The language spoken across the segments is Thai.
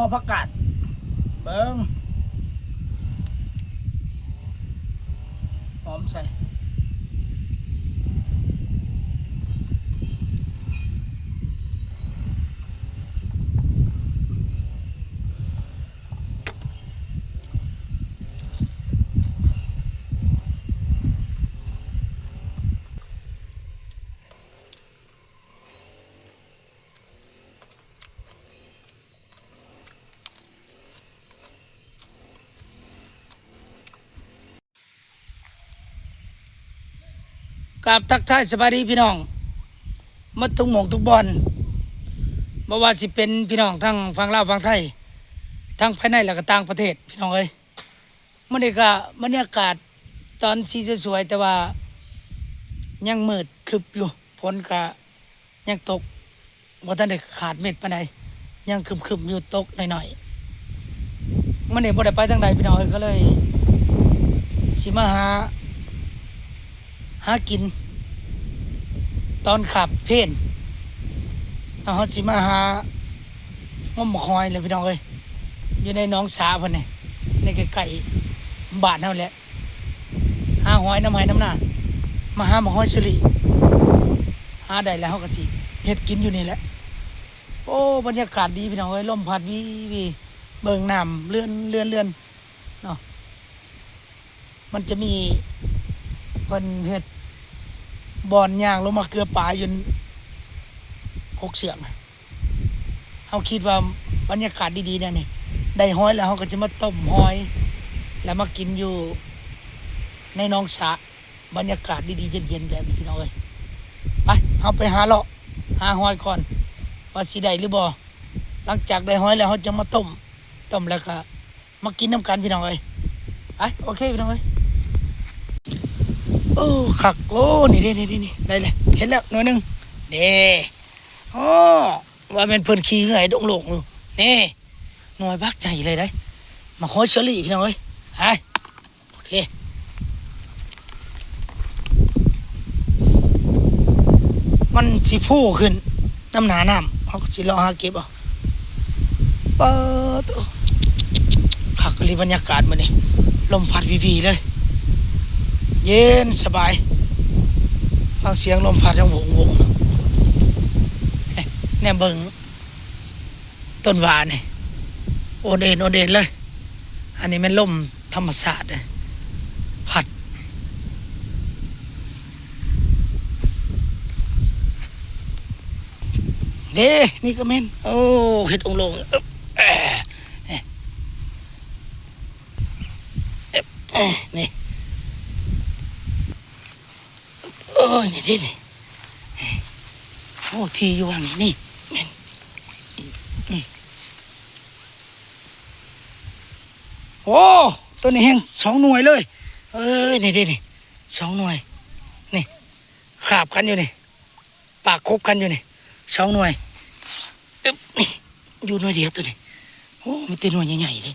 ห่อผักกาดเบิ้งหอมใส่ ราบทักทายสบายดีพี่น้องมาทุกหมองทุกบอลบ่ว่าสิเป็นพี่น้องทั้งฝั่งลาวฝั่งไทยทั้งภายในและก็ต่างประเทศพี่น้องเอ้ยมันนี่ก็บรรยากาศตอนสีสวยๆแต่ว่ายังมืดคึบอยู่ฝนก็ยังตกบ่ทันได้ขาดเม็ดปานใดยังคึมๆอยู่ตกหน่อยๆมันนี่บ่ได้ไปทางใดพี่น้องเอ้ยก็เลยสิมาหาหากิน ตอนขับเพนเอาเขาสิมาหางมคอยเลยพี่น้องเอ้ยอยู่ในน้องสาพิ่นนี่ในไก่ๆบ้านเท่าแหละหาหอยน้ำหอยน้ำหน้ามาหาหมอหอยสลีหาได้แล้วเขาก็สิเฮ็ดกินอยู่นี่แหละ โอ้บรรยากาศดีพี่น้องเอ้ยลมพัดวีวีเบิ่งน้ำเลื่อนเลื่อนเลื่อนเนาะมันจะมีเพิ่นเฮ็ด บอนย่างลงมาเกลือป่าอยู่คกเสียงน่ะเขาคิดว่าบรรยากาศดีๆเนี่ยนี่ได้ห้อยแล้วเขาก็จะมาต้มห้อย แล้วมากินอยู่ในน้องสะบรรยากาศดีๆเย็นๆแบบนี้พี่น้องเอ้ยไปเอาไปหาเลาะหาห้อยก่อนว่าสิได้หรือบ่หลังจากได้ห้อยแล้วเขาจะมาต้มต้มแล้วก็มากินน้ำกันพี่น้องเอ้ยไปโอเคพี่น้องเอ้ย โอ้ขักโอ้นี่นี่นี่นี่ได้เลยเห็นแล้วหน่อยหนึงนี่โอ้ว่าเป็นเพิ่นขี้ไงดงโลกอยู่นี่หน่วยบักใหญ่เลยได้ มาขอเชอรี่พี่น้องเอ้ยไปโอเคมันสิพูขึ้นน้ำหนาน้ำเขาสิรอหาเก็บเอาเปิดขักเลยบรรยากาศมันนี่ลมพัดวีๆเลย เย็นสบายฟังเสียงลมพัดยังวงวงเฮ้ยเนี่ยเบิงต้นหวานนี่โอเดนโอเดนเลย อันนี้มันลมธรรมศาสตร์พัด เด้นี่ก็แม่นโอ้เห็ดองค์ลงอึ๊บเอ่อเอ๊ะเอ๊ะเอ๊ะนี่ โอนี่ดินี่โอ้ทีอยู่วังนี่แม่นโอ้ตัวนี้แห้งสองหน่วยเลย เอ้ยนี่ดินี่สองหน่วย นี่ขาบกันอยู่นี่ปากคบกันอยู่นี่สองหน่วยอึ๊บนี่อยู่หน่วยเดียวตัวนี้โอ้มันเป็นหน่วยใหญ่ๆเลย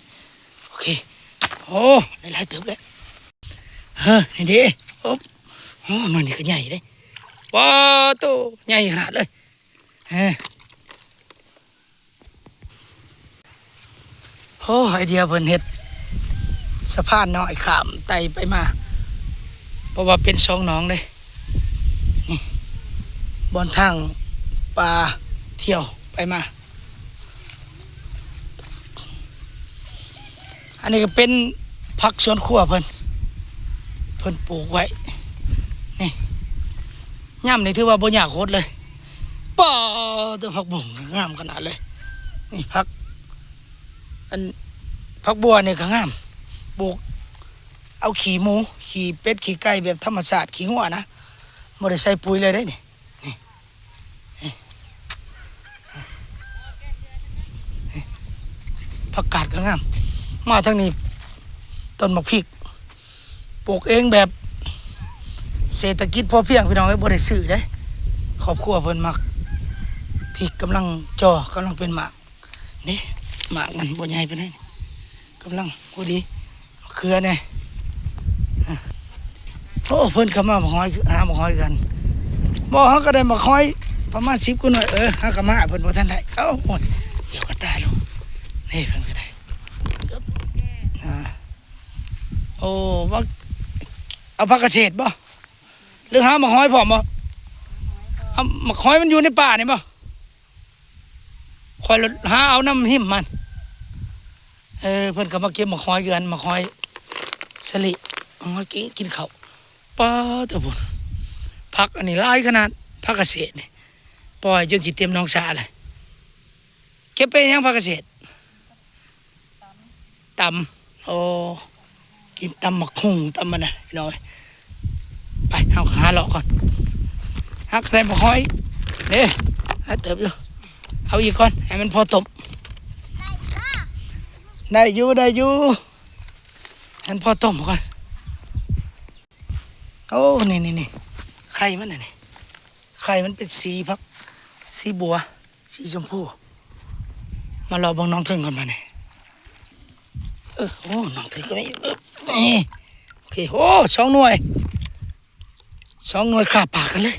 โอเคโอ้หลายเติบแล้วเฮ้ยนี่ดิอ๊บ โอ้มันนี่ก็ใหญ่เลยว้าวโตใหญ่ขนาดเลยเฮ้โอ้ไอเดียเพิ่นเฮ็ดสะพานน้อยขามไต่ไปมา เพราะว่าเป็นสองหน้องเลยนี่บอนทางปลาเที่ยวไปมา อันนี้ก็เป็นผักสวนครัวเพิ่นเพิ่นปลูกไว้นี่ ย่ำนี่ถือว่าบ่ยากโคตรเลยป้าตัวผักบุ้งงามขนาดเลย นี่ผัก อันผักบัวเนี่ยก็งามปลูก เอาขี้หมู ขี้เป็ด ขี้ไก่แบบธรรมชาติ ขี้หัวนะบ่ได้ใส่ปุ๋ยเลยได้นี่นี่นี่นี่ผักกาดก็งาม มาทางนี้ต้นมะพริกปลูกเองแบบ เศรษฐกิจพอเพียงพี่น้องไอ้บ่ได้ซื้อเด้ครอบครัวเพิ่นมักพริกกำลังจอกำลังเป็นหมากนี่หมากมันบ่ใหญ่ปานใดกำลังพอดีมะเขือเนี่ยโอ้เพิ่นเข้ามาบ่ฮ้อยหาบ่ฮ้อยกันบ่เฮาก็ได้มาฮ้อยประมาณ10กว่าหน่อยเออหาก็มาเพิ่นบ่ทันได้เอ้าโอ้ยเดี๋ยวก็ตายล้วนี่นี่เพิ่นก็ได้อ่าโอ้ว่าเอาผักกระเฉดบ่ หรือหาหมกหอยพร้อมบ่เอาหมกหอยมันอยู่ในป่านี่บ่คอยหาเอาน้ำหิมมัน เออเพิ่อนก็มาเก็บหมกหอยเกือนหมกหอยสลิเอามากินกินข้าวป้าตัวพุ่นผักอันนี้ลายขนาดผักเกระเนี่ปล่อยจนสิเต็มน้องสาเลยเก็บไปยังผักเกระเฉดตำโอ้กินตำหมักหุ่งตำมันนะพี่น้อย ไปเอาหาเลาะก่อนหักใส่หมกหอยเนี่ให้เติบอยู่เอาอีกก่อนให้มันพอตบได้อยู่ได้อยู่ฉันพอต้มก่อนโอ้นี่นี่นี่ไข่มันน่ะนี่ไข่มันเป็นสีพักสีบัว สีชมพูมารอบังน้องถึงก่อนมาเนี่ยเออโอ้น้องถึงก็ไม่เออนี่โอเคโอ้สองหน่วย สองหน่วยขาปากกันเลย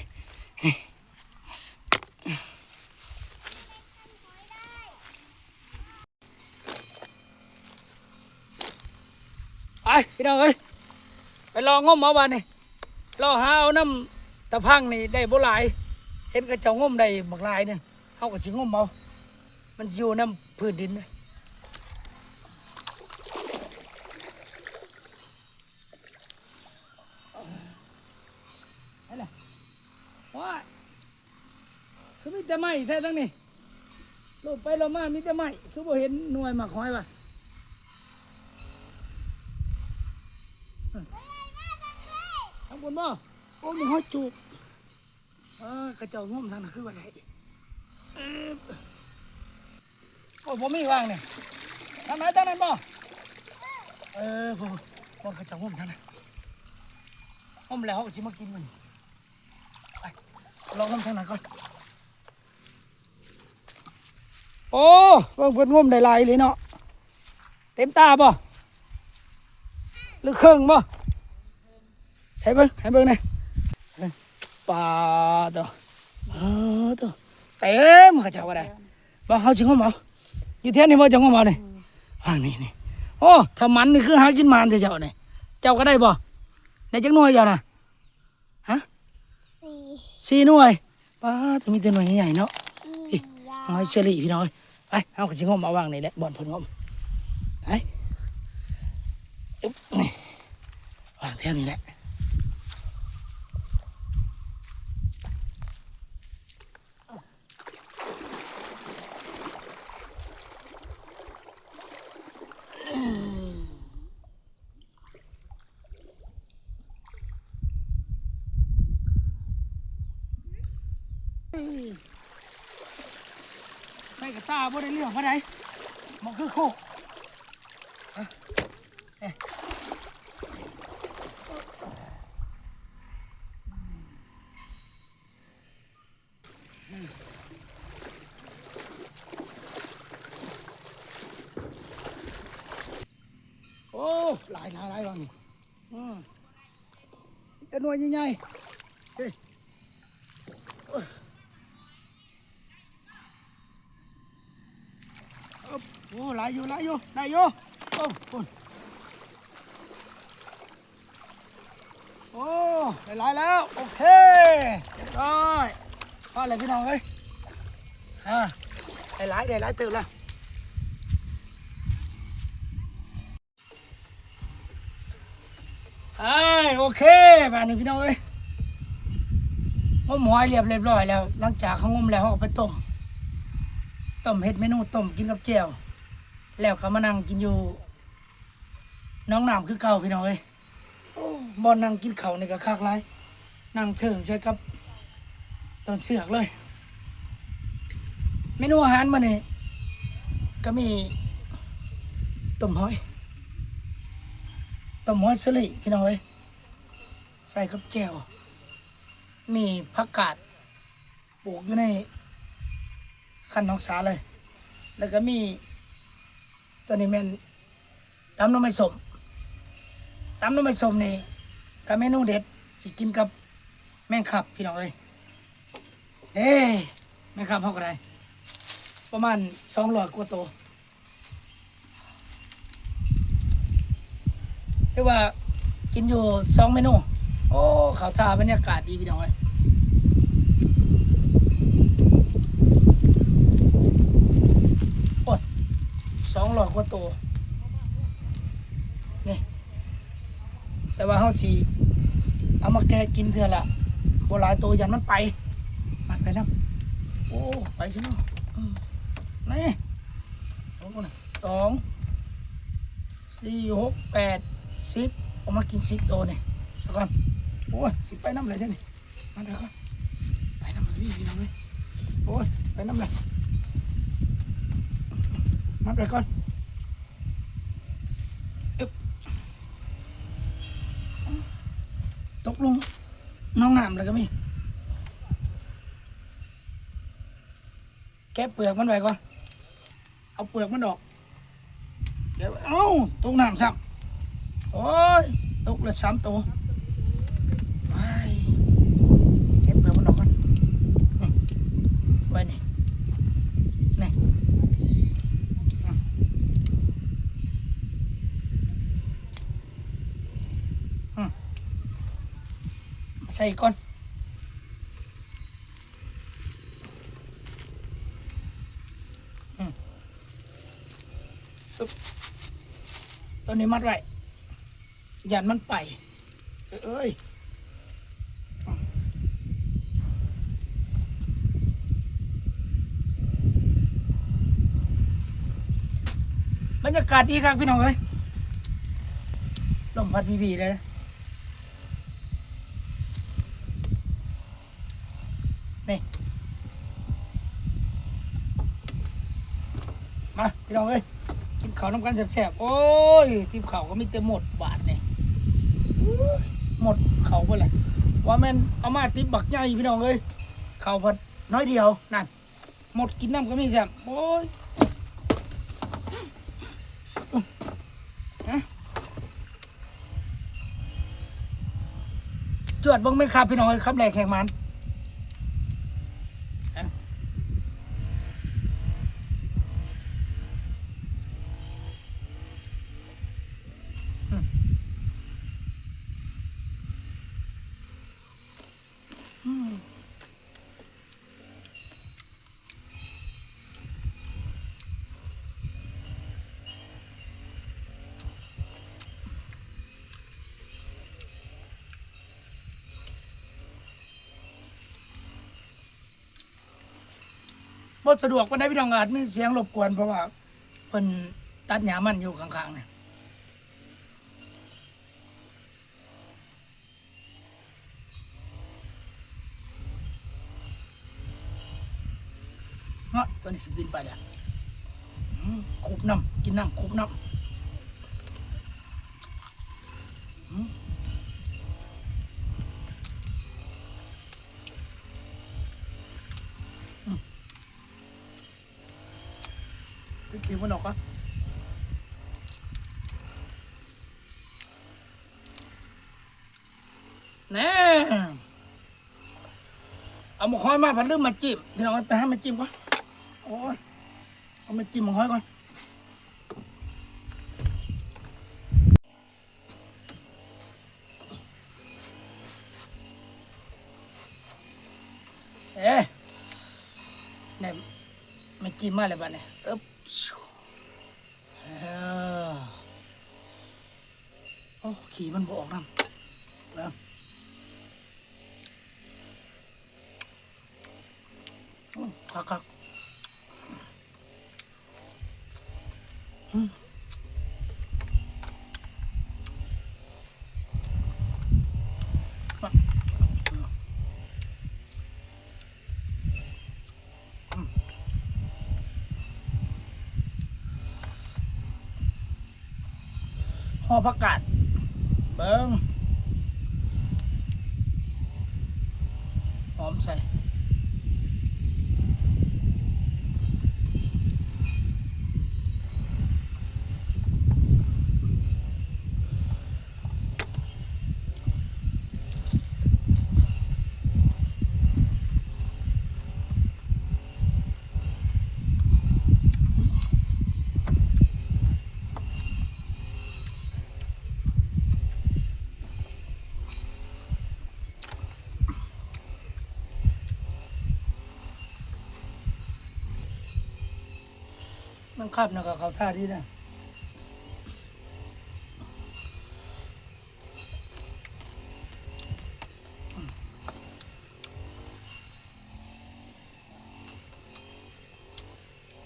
ไปพี่น้องเอ้ยไปรองมเอาบ้านนี่รอหาเอาน้ำตะพังนี่ได้บ่หลาย เห็นกระเจ้าง้มได้บักลายเนี่ยเขาก็สิง้มเอามันอยู่น้ำพื้นดินนะ ไม่แท้ทั้งนี้ลงไปลงมามีแต่ไม้คือบ่เห็นหน่วยมากหอยว่ะข้างบนบ่โอ้มึงหอยจูบเออกระเจ้างมทางนั้นคือว่าไงโอ้ผมมีวางเนี่ยทางไหนทางนั้นบ่เออผมผมกระเจ้างมทางนั้นงมแล้วเขาก็สิมากินมันไปลองงมทางไหนก่อน โอ้เบิ่งเพิ่นงมได้หลายเลยเนาะเต็มตาบ่หรือเครื่องบ่ให้เบิ่งให้เบิ่งหน่อยเอ้ยปลาตัวเออตัวเต็มเขาเจ้าก็ได้บ่เขาสิงมเอาอยู่เท่านี้บ่จะงมเอานี่ว่างนี่นี่โอ้ถ้ามันนี่คือหากินมันเจ้านี่เจ้าก็ได้บ่ได้จักหน่วยเจ้าน่ะฮะสี่สี่หน่วยป้าแต่มีแต่หน่วยใหญ่ๆเนาะสี่ยาหอยเชอรี่พี่น้อย ไปเอากระชิงงมเอาวางนี่แหละบ่อนเพิ่นงมไปอึ๊บนี่วางแถวนี้แหละใส่กระ ตาบ่ได้เรื่องบ่ได้มันคือโคกโอ้หลายหลายหลายวางนี่อืมเป็นหน่วยใหญ่ๆายอยู่หลายอยู่ได้อยู่โอ้คุณโอ้ได้หลายแล้วโอเคเรียบร้อยพอเลยพี่น้องเอ้ยฮะได้หลายได้หลายตื่นแล้วไอ้ยโอเคแบบนี้พี่น้องเอ้ยงมหอยเรียบเรียบร้อยแล้ว หลังจากเขางมแล้วเขาก็ไปต้มต้มเห็ดเมนูต้มกินกับแจ่ว แล้วก็มานั่งกินอยู่น้องน้ำคือเก่าพี่น้องเอ้ยบอลนั่งกินเขาวนี่ก็คักไรนั่งเถิงใช้กับต้นเสือกเลย เมนูอาหารมาเนี่ยก็มีต้มหอยต้มหอยสลิพี่น้องเอ้ยใส่กับแจ่วมีผักกาดปลูกอยู่ในขั้นน้องสาเลย แล้วก็มี ตัวนี้แม่นตำน้ำไม่สมตำน้ำไม่สมนี่กับเมนูเด็ดสิกินกับแม่งขับพี่น้องเอ้ยเอ้ยแม่งขับเท่ากันไรประมาณสองหลอดกว่าตเรียกว่ากินอยู่สองเมนู โอ้เขาทาบรรยากาศดีพี่น้องเอ้ย แต่ว่าเขาสีเอามาแกกินเถื่อละโบราณตัวยันมันไปมันไปน้ำโอ้ไปใช่ไหมนี่สองคนน่สองสี่หกแปดสิบเอามากินสิบตัวเนี่สักก่อนโอ้ยสิไปน้ำเลยเท่านี่มาเดี๋ยวก่อนไปน้ำเลยพี่น้องเลยโอ้ยไปน้ำเลยมาเดี๋ยวก่อน กลงน้องน้ำเลยก็มีแกะเปลือกมันไว้ก่อน เอาเปลือกมันออก เดี๋ยวเอ้าตกน้ำซ้ำโอ้ยตกละสามตัวไปเก็บเปลือกมันออกก่อนไว้นี่อืมอืม ใส่ก่อนตัวนี้มัดไว้ยันมันไป เอ้ยบรรยากาศดีครับพี่น้องเอ้ยลมพัดวีวีเลยนะ นี่มาพี่น้องเอ้ยกินข้าวน้ำกันแซ่บๆโอ้ยทิพเขาวก็มีแต่หมดบาทเนี่ยหมดเขาไปเลยว่าแม่นเอามาติบบักใหญ่พี่น้องเอ้ยเขาพัดน้อยเดียวนั่นหมดกินน้ำก็มีแซ่บโอ้ยจวดบังไม่นครับพี่น้องเอ้ยครับแรงแข่งมัน บ่สะดวกปานใดพี่น้องอาจมีเสียงรบกวนเพราะว่าเพิ่นตัดหญ้ามันอยู่ข้างๆเนี่ยเนาะตัวนี้สิบินไปแล้วคุบน้ำกินน้ำคุบน้ำ แน่เอาหมกห้อยมาพันลืมมาจิ้มพี่น้องไปให้มาจิ้มก่อนโอ้ยเอามาจิ้มหมกห้อยก่อนเอ๊ะเนี่ยมาจิ้มมาเลยบ้าเนี่ยเอ๊บโอ้ขี่มันบออกน้ำ อพักกาดเบิ้งหอมใส่ มันขับนะกับเขาท่าดีนะ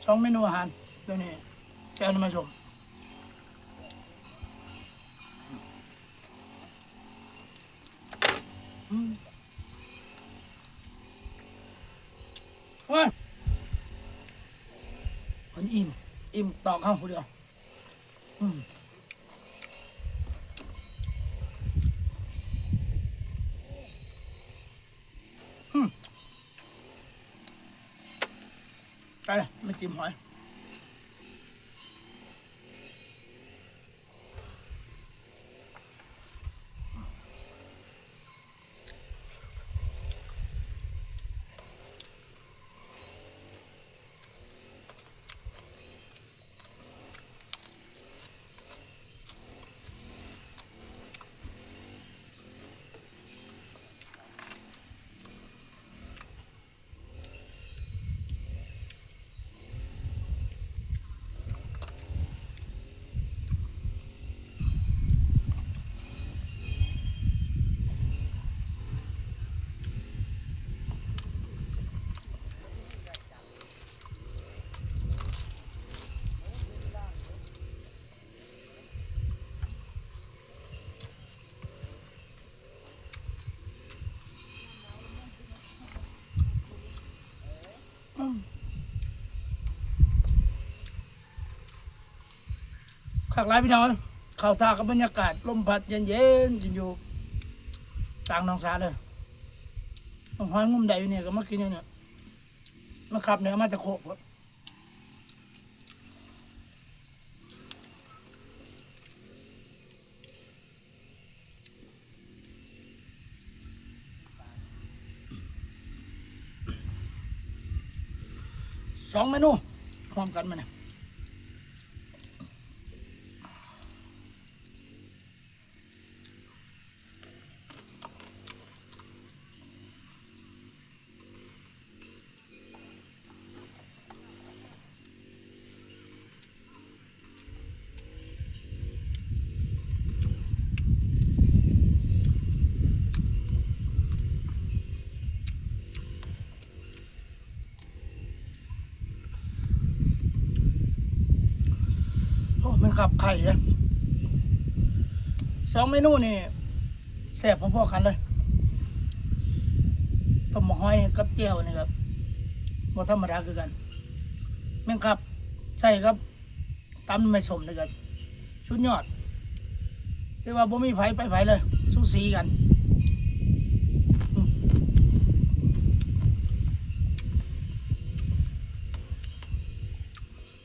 ช่องเมนูอาหารตัวนี้แกนมาชม อิ่มต่อข้ ขากหลายพี่น้องเข้าทากับบรรยากาศลมพัดเย็นๆกินอยู่ต่างหนองสาเลยต้องหอยงุ่มใดอยู่เนี่ยก็มากินอย่เนี่ยมาขับเนี่ยเอามาจะโคก สองเมนูพร้อมกันมาเนี่ย ขับไข่สองเมนูนี่แซ่บพอๆกันเลยต้มหอยกับเจียวนี่ครับบ่ธรรมดาคือกันแม่งครับใส่ครับตำไม่สมนี่ครับชุดยอดเรียกว่าบ่มีไผไปไผเลย สู้สีกัน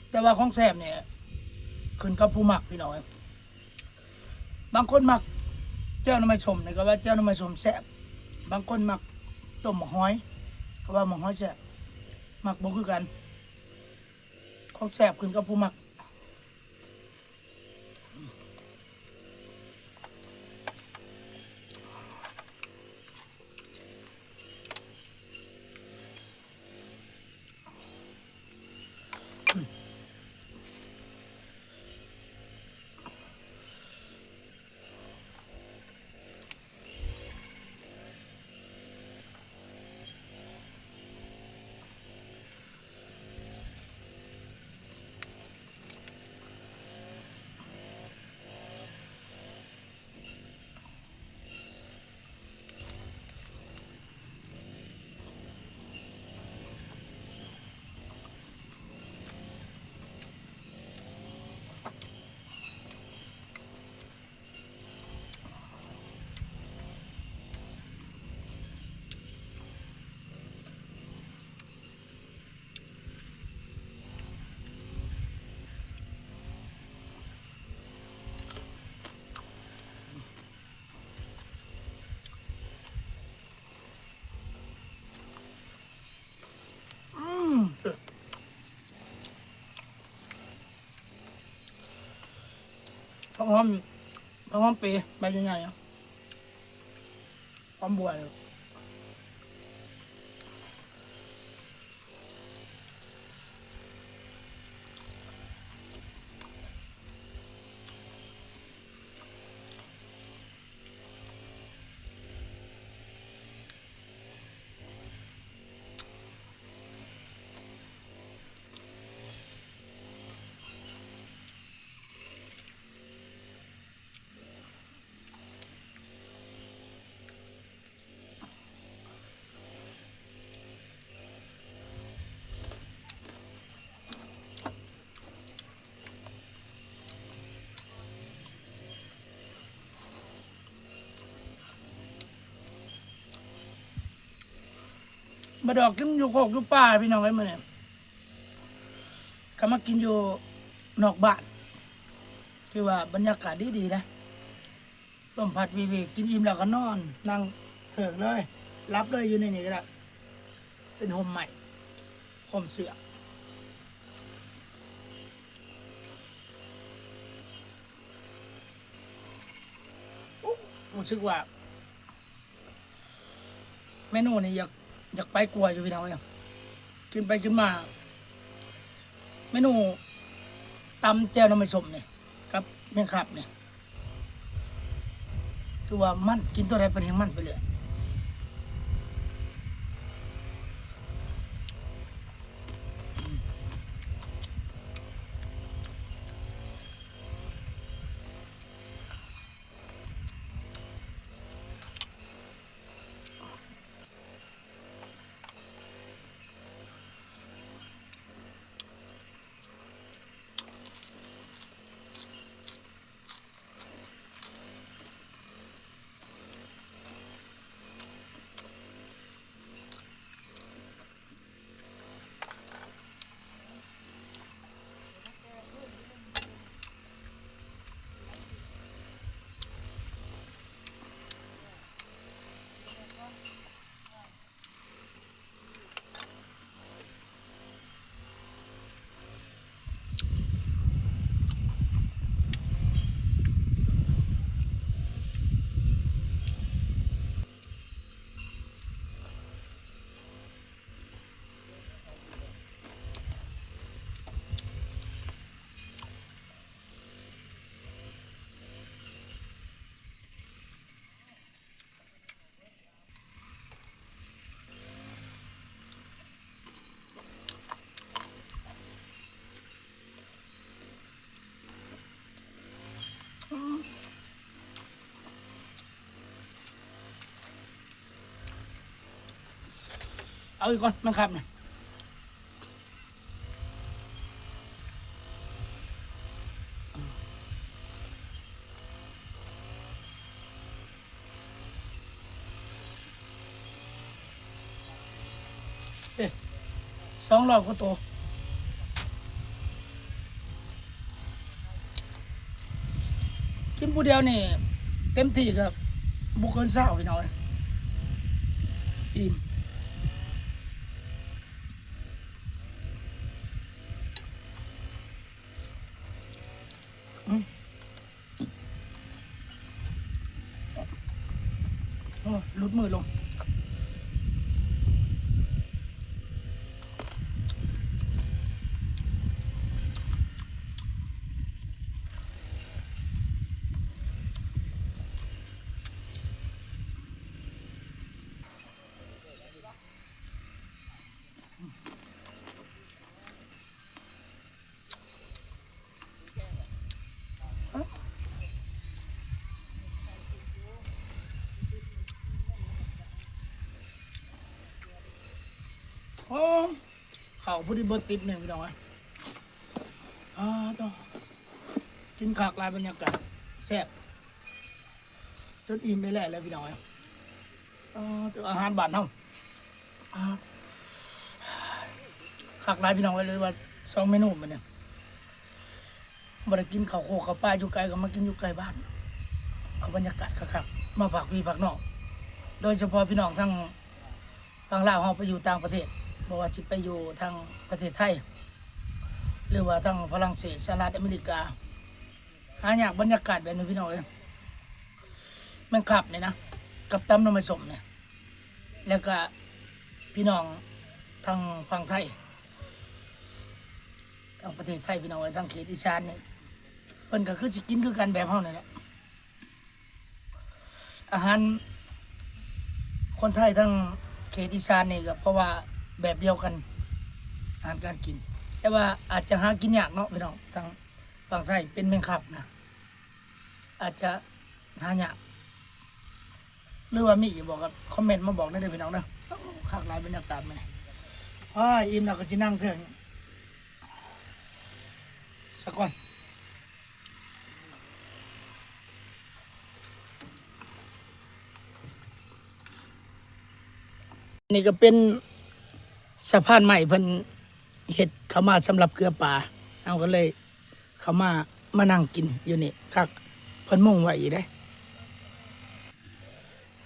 แต่ว่าของแซ่บเนี่ย ขึ้นกับผู้มักพี่น้องครับบางคนมักเจ้าน้ำมันชมนี่ก็ว่าเจ้าน้ำมันชมแซ่บบางคนมักต้มหมกหอยก็ว่าหมกหอยแซ่บมักบ่คือกันของแซ่บขึ้นกับผู้มัก พร้อมพร้อมปีใบใหญ่ๆอะพร้อมบัวเลย มาดอกกินอยู่โคกอยู่ป่าพี่น้องไอ้มื้อนี้ก็มากินอยู่นอกบ้านคือว่าบรรยากาศดีๆนะลมพัดวีวีกินอิ่มแล้วก็นอน นั่งเถิกเลย รับเลยอยู่ในนี้ก็ได้เป็นโฮมใหม่โฮมเสือโอ้รู้สึกว่าเมนูนี่อยาก อยากไปกลัวอยู่พี่น้องเอ้ยกินไปกินมาเมนูตำแจ่วน้ำมันสมเนี่ยกับเมี่ยงขับเนี่คือว่ามันกินตัวใดเป็นแห่งมันไปเลย เอาอีกก่อนมันขับนะเอ๊ะสองรอบก็โตกินผู้เดียวนี่ เต็มที่ครับบุคคลเศร้าพี่น้อยอิ่มอืม โอ้ลุดมือลง โอ้เข่าพอดีเบิร์ติดหนึ่งพี่น้องอ่าต่อกินขากลายบรรยากาศแซ่บจนอิ่มไปแหละเลยพี่น้องอ่าตัวอาหารบ้านเฮาอ่าขากลายพี่น้องไว้เลยว่าสองเมนูมันเนี่ยบ่ได้กินข้าวโคข้าวปลาอยู่ไกลก็มากินอยู่ไกลบ้านเอาบรรยากาศคักๆมาฝากพี่ฝากน้องโดยเฉพาะพี่น้องทั้งฝั่งลาวเฮาไปอยู่ต่างประเทศ บ่ว่าสิไปอยู่ทางประเทศไทย หรือว่าทางฝรั่งเศสสหรัฐอเมริกา หาอยากบรรยากาศแบบนี้พี่น้องเอ้ยแมันขับเนี่ยนะกับตำน้ำมันสมเนี่ยแล้วก็พี่น้องทางฝั่งไทยทางประเทศไทยพี่น้องทางเขตอีสานเนี่ยเพิ่นก็คือสิกินคือกันแบบเฮานี่นแหละอาหารคนไทยทั้งเขตอีสานนี่ก็เพราะว่า แบบเดียวกันอาหารการกิน แต่ว่าอาจจะหากินยากเนาะพี่น้องทางฝั่งไทยเป็นแมงคับนะอาจจะหายากหรือว่ามีอีกบอกกับคอมเมนต์มาบอกได้เลยพี่น้องนะข้างหลายบรรยากามาเลยอ้ายอิ่มแล้วก็จะนั่งเถอะสักก่อนนี่ก็เป็น สะพานใหม่เพิ่นเฮ็ดเขามาสำหรับเกลือป่าเอาก็เลยเขามามานั่งกินอยู่นี่คักเพิ่นมุ่งไว้อยู่เด้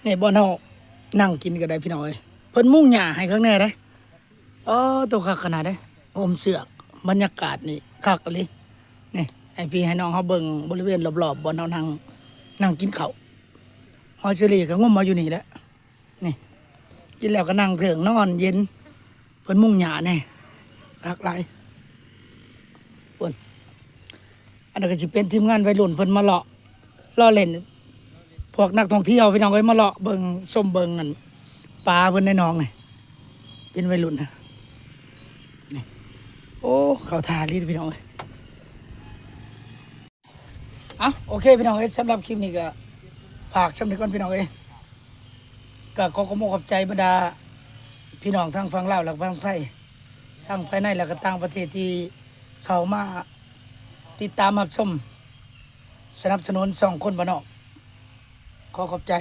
นี่บ่อนเฮานั่งกินก็ได้พี่น้อยเพิ่นมุ่งหญ้าให้ข้างในเด้อ๋อตัวคักขนาดเด้อมเสือกบรรยากาศนี่คักอีหลีนี่ให้พี่ให้น้องเฮาเบิ่งบริเวณรอบๆบ่อนเฮานั่งนั่งกินข้าวฮอเชอรี่ก็งมมาอยู่นี่แหละนี่กินแล้วก็นั่งเถิงนอนเย็น เพิ่นมุ่งหญ้าแน่คักหลายอันนั้นก็จะเป็นทีมงานวัยรุ่นเพิ่นมาเลาะล่อเล่น พวกนักท่องเที่ยวพี่น้องเอ้ยมาเลาะเบิ่งชมเบิงกันปลาเพิ่นในหนองนี่เป็นวัยรุ่นนะนี่โอ้เขาทาลีดพี่น้องเอ้ยอะโอเคพี่น้องเอ้ยสำหรับคลิปนี้ก็ฝากชมนี้ก่อนพี่น้องเอ้ยก็ขอขอบคุณขอบใจบรรดา พี่น้องทั้งฝั่งลาวและฝั่งไทยทั้งภายในและก็ต่างประเทศที่เข้ามาติดตามรับชม สนับสนุนสองคนบ้านนอกขอขอบใจ